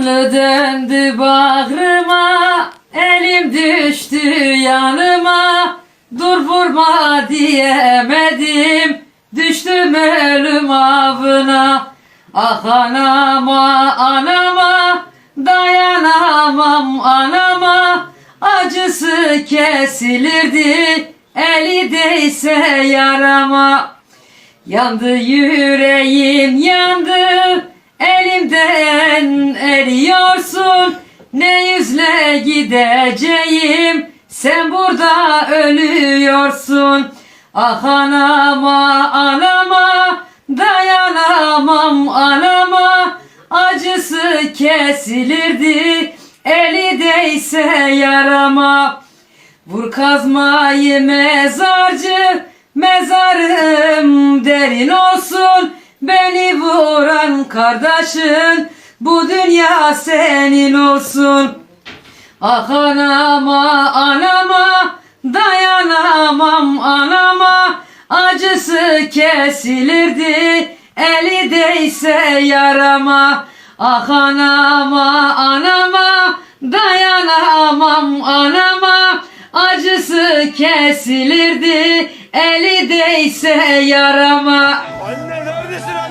Kanlı döndü bağrıma Elim düştü yanıma. Dur vurma diyemedim Düştüm ölüm avına. Ah anama anama Dayanamam anama. Acısı kesilirdi Eli değse yarama. Yandı yüreğim yandı Elimden eriyorsun? Ne yüzle gideceğim? Sen burada ölüyorsun. Ah anama anama Dayanamam anama. Acısı kesilirdi Eli değse yarama. Vur kazmayı mezarcı Mezarım derin olsun vuran kardeşin Bu dünya senin olsun. Ah anama anama Dayanamam anama. Acısı kesilirdi Eli değse yarama. Ah anama anama Dayanamam anama. Acısı kesilirdi Eli değse yarama. Anne neredesin anne?